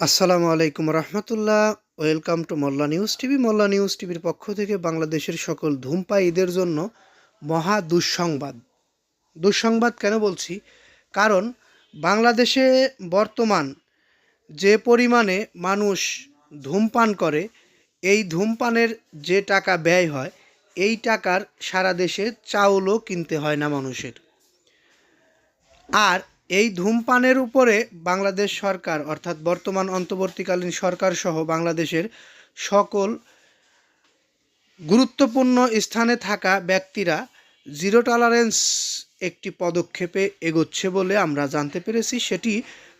আসসালামু আলাইকুম রহমতুল্লাহ। Welcome to Molla news TV. Molla news টিভির পক্ষ থেকে বাংলাদেশের সকল ধূমপায়ীদের জন্য মহা দুঃসংবাদ। দুঃসংবাদ কেন বলছি? কারণ বাংলাদেশে বর্তমান যে পরিমাণে মানুষ ধূমপান করে, এই ধূমপানের যে টাকা ব্যয় হয়, এই টাকার সারা দেশে চাউলও কিনতে হয় না মানুষের। আর এই ধূমপানের উপরে বাংলাদেশ সরকার, অর্থাৎ বর্তমান অন্তর্বর্তীকালীন সরকার সহ বাংলাদেশের সকল গুরুত্বপূর্ণ স্থানে থাকা ব্যক্তিরা জিরো টলারেন্স একটি পদক্ষেপে এগোচ্ছে বলে আমরা জানতে পেরেছি। সেটি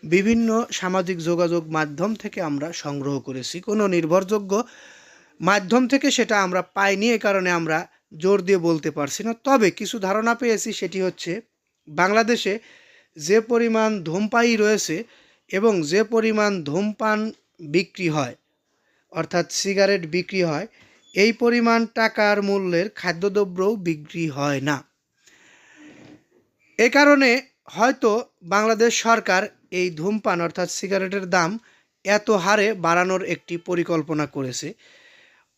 বিভিন্ন সামাজিক যোগাযোগ মাধ্যম থেকে আমরা সংগ্রহ করেছি। কোনো নির্ভরযোগ্য মাধ্যম থেকে সেটা আমরা পাইনি, এ কারণে আমরা জোর দিয়ে বলতে পারছি না। তবে কিছু ধারণা পেয়েছি, সেটি হচ্ছে বাংলাদেশে যে পরিমাণ ধূমপায়ী রয়েছে এবং যে পরিমাণ ধূমপান বিক্রি হয়, অর্থাৎ সিগারেট বিক্রি হয়, এই পরিমাণ টাকার মূল্যের খাদ্যদ্রব্যও বিক্রি হয় না। এ কারণে হয়তো বাংলাদেশ সরকার এই ধূমপান, অর্থাৎ সিগারেটের দাম এত হারে বাড়ানোর একটি পরিকল্পনা করেছে।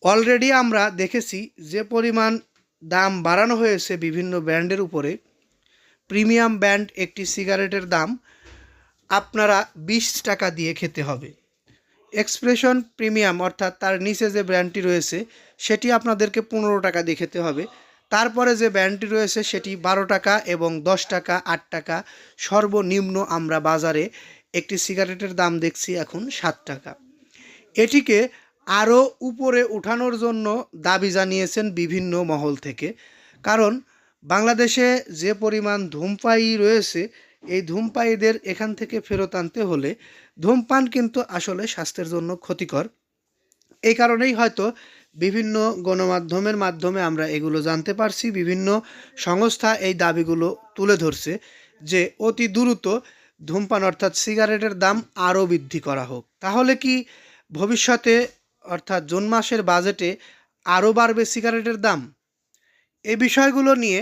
অলরেডি আমরা দেখেছি যে পরিমাণ দাম বাড়ানো হয়েছে বিভিন্ন ব্র্যান্ডের উপরে। প্রিমিয়াম ব্র্যান্ড একটি সিগারেটের দাম আপনারা বিশ টাকা দিয়ে খেতে হবে। এক্সপ্রেশন প্রিমিয়াম অর্থাৎ তার নিচে যে ব্র্যান্ডটি রয়েছে, সেটি আপনাদেরকে পনেরো টাকা দিয়ে খেতে হবে। তারপরে যে ব্র্যান্ডটি রয়েছে, সেটি বারো টাকা এবং দশ টাকা, আট টাকা। সর্বনিম্ন আমরা বাজারে একটি সিগারেটের দাম দেখছি এখন সাত টাকা। এটিকে আরও উপরে উঠানোর জন্য দাবি জানিয়েছেন বিভিন্ন মহল থেকে। কারণ বাংলাদেশে যে পরিমাণ ধূমপায়ী রয়েছে, এই ধূমপায়ীদের এখান থেকে ফেরত আনতে হলে ধূমপান কিন্তু আসলে স্বাস্থ্যের জন্য ক্ষতিকর। এই কারণেই হয়তো বিভিন্ন গণমাধ্যমের মাধ্যমে আমরা এগুলো জানতে পারছি। বিভিন্ন সংস্থা এই দাবিগুলো তুলে ধরছে যে অতি দ্রুত ধূমপান অর্থাৎ সিগারেটের দাম আরও বৃদ্ধি করা হোক। তাহলে কি ভবিষ্যতে অর্থাৎ জুন মাসের বাজেটে আরও বাড়বে সিগারেটের দাম? এই বিষয়গুলো নিয়ে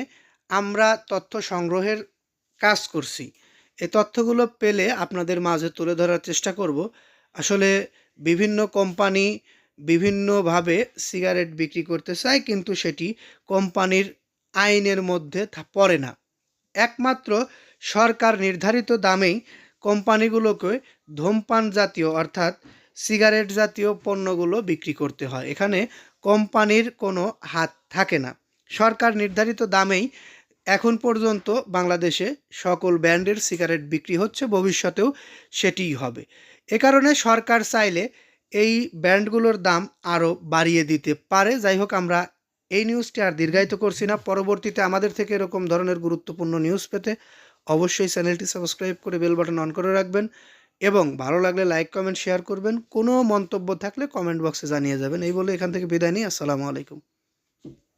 আমরা তথ্য সংগ্রহের কাজ করছি। এই তথ্যগুলো পেলে আপনাদের মাঝে তুলে ধরার চেষ্টা করব। আসলে বিভিন্ন কোম্পানি বিভিন্নভাবে সিগারেট বিক্রি করতে চায়, কিন্তু সেটি কোম্পানির আইনের মধ্যে পড়ে না। একমাত্র সরকার নির্ধারিত দামেই কোম্পানিগুলোকে ধূমপান জাতীয় অর্থাৎ সিগারেট জাতীয় পণ্যগুলো বিক্রি করতে হয়। এখানে কোম্পানির কোনো হাত থাকে না। সরকার নির্ধারিত দামেই এখন পর্যন্ত বাংলাদেশে সকল ব্র্যান্ডের সিগারেট বিক্রি হচ্ছে, ভবিষ্যতেও সেটিই হবে। এ কারণে সরকার চাইলে এই ব্র্যান্ডগুলোর দাম আরও বাড়িয়ে দিতে পারে। যাই হোক, আমরা এই নিউজটি আর দীর্ঘায়িত করছি না। পরবর্তীতে আমাদের থেকে এরকম ধরনের গুরুত্বপূর্ণ নিউজ পেতে অবশ্যই চ্যানেলটি সাবস্ক্রাইব করে বেল বাটন অন করে রাখবেন এবং ভালো লাগলে লাইক, কমেন্ট, শেয়ার করবেন। কোনো মন্তব্য থাকলে কমেন্ট বক্সে জানিয়ে যাবেন। এই বলে এখান থেকে বিদায় নিই। আসসালামু আলাইকুম।